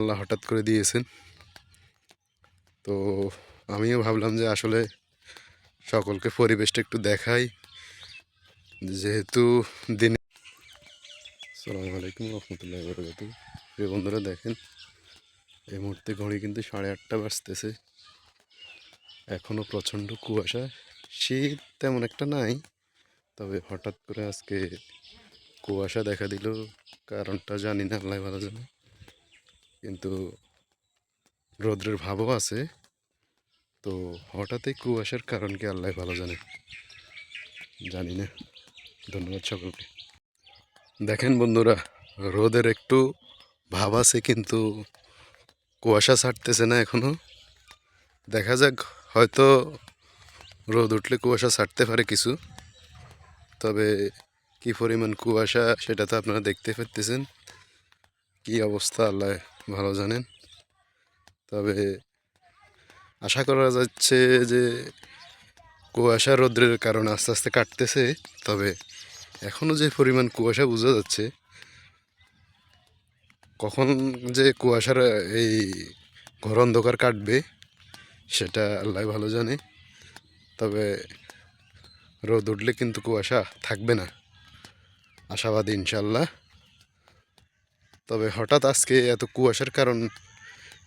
আল্লাহ হঠাৎ করে দিয়েছেন। তো আমিও ভাবলাম যে আসলে সকলকে পরিবেশটা একটু দেখাই। যেহেতু দিনে সালামু আলাইকুম রহমতুল্লাহ বরকাত বন্ধুরা, দেখেন, এই মুহূর্তে ঘড়ি কিন্তু সাড়ে আটটা বাজতেছে। এখনও প্রচণ্ড কুয়াশা। শীত তেমন একটা নাই, তবে হঠাৎ করে আজকে কুয়াশা দেখা দিল। কারণটা জানি না, আল্লাহ ভালো জানে। কিন্তু রৌদ্রের ভাবও আছে। তো হঠাৎই কুয়াশার কারণ কি আল্লাহ ভালো জানে। জানি না। ধন্যবাদ সকলকে। দেখেন বন্ধুরা, রোদের একটু ভাব আছে কিন্তু কুয়াশা ছাড়তেছে না এখনও। দেখা যাক, হয়তো রোদ উঠলে কুয়াশা ছাড়তে পারে কিছু। তবে কি পরিমাণ কুয়াশা, সেটা তো আপনারা দেখতে পারতেছেন। কি অবস্থা আল্লাহ ভালো জানেন। তবে আশা করা যাচ্ছে যে কুয়াশা রৌদ্রের কারণে আস্তে আস্তে কাটতেছে। তবে এখনও যে পরিমাণ কুয়াশা বোঝা যাচ্ছে, কখন যে কুয়াশার এই ঘর অন্ধকার কাটবে, সেটা আল্লাহ ভালো জানে। তবে রোদ উঠলে কিন্তু কুয়াশা থাকবে না। আশাবাদী ইনশাল্লাহ তবে হঠাৎ আজকে এত কুয়াশার কারণ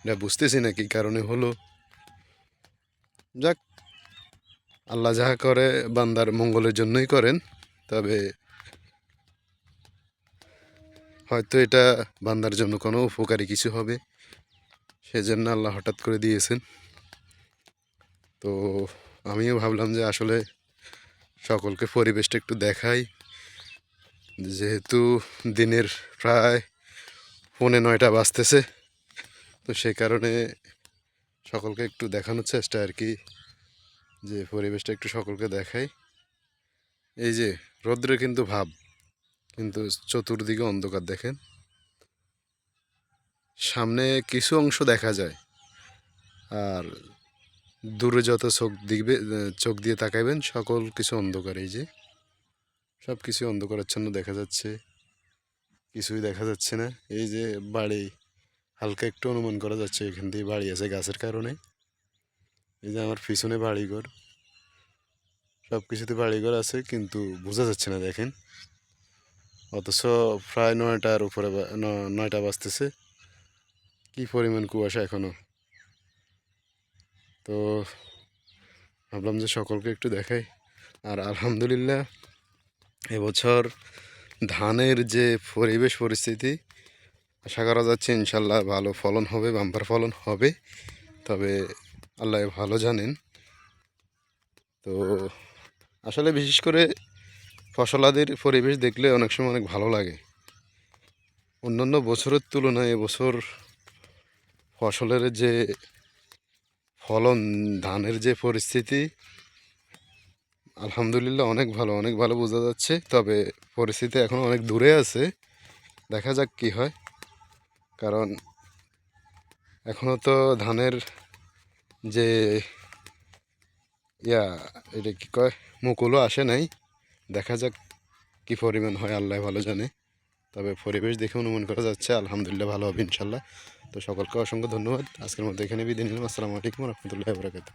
এটা বুঝতেছি না কি কারণে হলো। যাক, আল্লাহ যাহা করে, বান্দার মঙ্গলের জন্যই করেন। তবে হয়তো এটা বান্দার জন্য কোনো উপকারী কিছু হবে, সেজন্য আল্লাহ হঠাৎ করে দিয়েছেন। তো আমিও ভাবলাম যে আসলে সকলকে পরিবেশটা একটু দেখাই। যেহেতু দিনের প্রায় পৌনে নয়টা বাজতেছে। তো সেই কারণে সকলকে একটু দেখানোর চেষ্টা আর কি, যে পরিবেশটা একটু সকলকে দেখাই। এই যে রৌদ্রে কিন্তু ভাব, কিন্তু চতুর্দিকে অন্ধকার দেখেন। সামনে কিছু অংশ দেখা যায়, আর দূরে যত চোখ দিবে চোখ দিয়ে তাকাইবেন, সকল কিছু অন্ধকার। এই যে সব কিছু অন্ধকারাচ্ছন্ন দেখা যাচ্ছে। কিছুই দেখা যাচ্ছে না। এই যে বাড়ি হালকা একটু অনুমান করা যাচ্ছে, এখান দিয়ে বাড়ি আছে গাছের কারণে। এই যে আমার পিছনে বাড়িঘর। সব কিছুতে বাড়িঘর আছে, কিন্তু বোঝা যাচ্ছে না, দেখেন। অথচ প্রায় নয়টার উপরে নয়টা বাজতেছে। কি পরিমাণ কুয়াশা এখনও তো ভাবলাম যে সকলকে একটু দেখাই। আর আলহামদুলিল্লাহ, এবছর ধানের যে পরিবেশ পরিস্থিতি, আশা করা যাচ্ছে ইনশাল্লাহ ভালো ফলন হবে, বাম্পার ফলন হবে। তবে আল্লাহ ভালো জানেন। তো আসলে বিশেষ করে ফসলাদের পরিবেশ দেখলে অনেক সময় অনেক ভালো লাগে। অন্যান্য বছরের তুলনায় এবছর ফসলের যে ফলন, ধানের যে পরিস্থিতি আলহামদুলিল্লাহ অনেক ভালো অনেক ভালো বোঝা যাচ্ছে। তবে পরিস্থিতি এখন অনেক দূরে আছে। দেখা যাক কি হয়। কারণ এখনও তো ধানের যে ইয়া, এটা কি কয়? মুকুলও আসে নাই। দেখা যাক কি পরিমাণ হয়, আল্লাহ ভালো জানে। তবে পরিবেশ দেখে অনুমান করা যাচ্ছে, আলহামদুলিল্লাহ ভালো হবে ইনশাল্লাহ। তো সকলকে অসংখ্য ধন্যবাদ। আজকের মধ্যে এখানে বিদায় নিলাম। আসসালামু আলাইকুম রহমতুল্লাহ বরাকাত